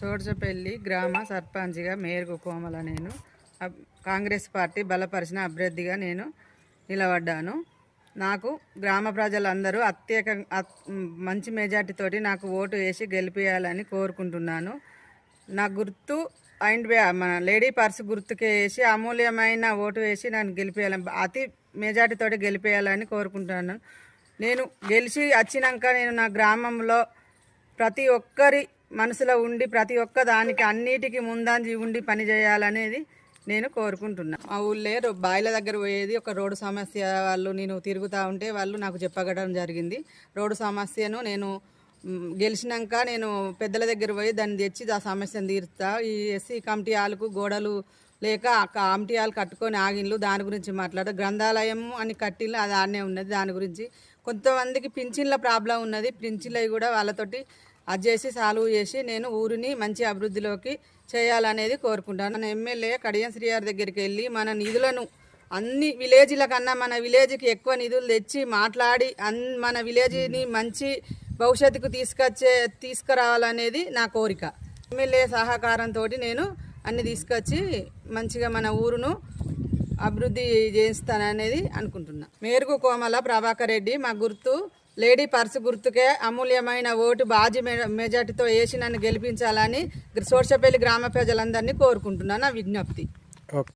సోడ్చపల్లి గ్రామ సర్పంచ్గా మేరకు కోమల నేను. కాంగ్రెస్ పార్టీ బలపరిచిన అభ్యర్థిగా నేను నిలబడ్డాను. నాకు గ్రామ ప్రజలందరూ అత్యేక అత్- మంచి మెజార్టీతోటి నాకు ఓటు వేసి గెలిపేయాలని కోరుకుంటున్నాను. నా గుర్తు అండ్ మన లేడీ పర్స్ గుర్తుకే వేసి అమూల్యమైన ఓటు వేసి నన్ను గెలిపేయాలని అతి మెజార్టీతోటి గెలిపేయాలని కోరుకుంటున్నాను. నేను గెలిచి వచ్చినాక నేను నా గ్రామంలో ప్రతి ఒక్కరి మనసులో ఉండి ప్రతి ఒక్క దానికి అన్నిటికీ ముందంజి ఉండి పని చేయాలనేది నేను కోరుకుంటున్నా. మా ఊళ్ళో రో- బాయిల దగ్గర పోయేది ఒక రోడ్డు సమస్య వాళ్ళు నేను తిరుగుతూ ఉంటే వాళ్ళు నాకు చెప్పగడం జరిగింది. రోడ్డు సమస్యను నేను గెలిచినాక నేను పెద్దల దగ్గర పోయి దాన్ని తెచ్చి ఆ సమస్యను తీరుతా. ఈ ఎస్సీ కమిటీ వాళ్ళకు గోడలు లేక ఆ కమిటీ కట్టుకొని ఆగిన్లు దాని గురించి మాట్లాడ గ్రంథాలయం అని కట్టిల్లు అది ఆడనే ఉన్నది దాని గురించి. కొంతమందికి పింఛన్ల ప్రాబ్లం ఉన్నది. పింఛన్లవి కూడా వాళ్ళతోటి అది చేసి సాల్వ్ చేసి నేను ఊరిని మంచి అభివృద్ధిలోకి చేయాలనేది కోరుకుంటాను. మన ఎమ్మెల్యే కడియం శ్రీగారి దగ్గరికి వెళ్ళి మన నిధులను అన్ని విలేజ్ల కన్నా మన విలేజ్కి ఎక్కువ నిధులు తెచ్చి మాట్లాడి అన్ మన విలేజ్ని మంచి భవిష్యత్తుకు తీసుకొచ్చే తీసుకురావాలనేది నా కోరిక. ఎమ్మెల్యే సహకారంతో నేను అన్ని తీసుకొచ్చి మంచిగా మన ఊరును అభివృద్ధి చేయిస్తాననేది అనుకుంటున్నా. మేరుగు కోమల ప్రభాకర్ రెడ్డి మా గుర్తు లేడీ పర్స్ గుర్తుకే అమూల్యమైన ఓటు బాజీ మెజార్టీతో వేసి నన్ను గెలిపించాలని సోర్సపల్లి గ్రామ ప్రజలందరినీ కోరుకుంటున్నాను నా విజ్ఞప్తి.